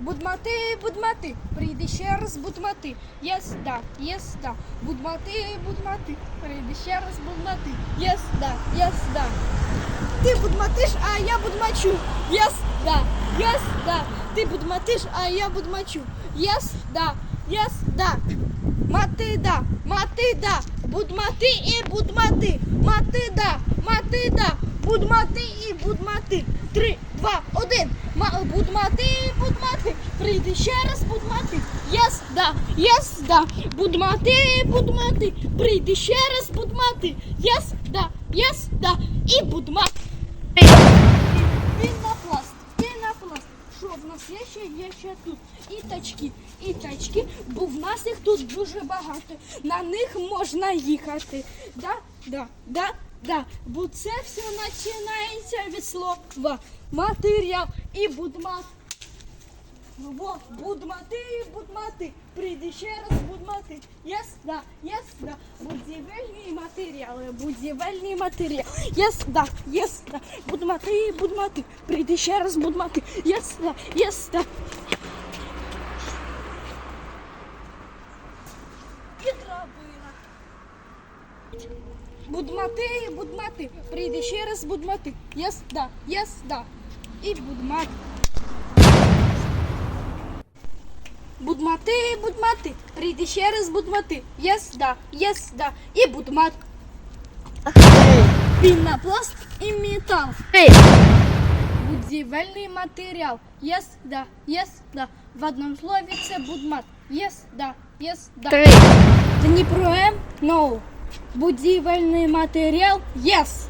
Будмати, будмати, прийди ще раз будмати. Єс, да, єс, да. Будмати, будмати, прийди ще раз будмати. Єс, да, єс, да. Ти будматиш, а я будмачу. Єс, да, єс, да. Ти будматиш, а я будмачу. Єс, да, єс, да. Мати да, мати да, будмати і будмати, ще раз будмати. Єс, да, єс, да. Будмати і будмати. Прийди ще раз будмати. Єс, да, єс, да. І будмати. Пінопласт, пінопласт. Що в нас є ще? Є ще тут і тачки, і тачки, бо в нас їх тут дуже багато. На них можна їхати. Да, да, да, да. Бо це все починається від слова матеріал і будмат. Ну во, будмати і будмати. Прийди ще раз будмати. Єс, да, єс, да. Будівельні матеріали, будівельні матеріали. Єс, да, єс, да. Будмати і будмати. Прийди ще раз будмати. Єс, да, єс, да. І драбина. Будмати і будмати. Прийди ще раз будмати. Єс, да, єс, да. І будмати. Будмати, будмати, прийди ще раз будмати. Єс, да, єс, да. І будмат. Пінопласт і метал. Будівельний матеріал. Єс, да, єс, да. В одному слові це будмат. Єс, да, єс, да. Три. Дніпро М, no. Будівельний матеріал. Єс.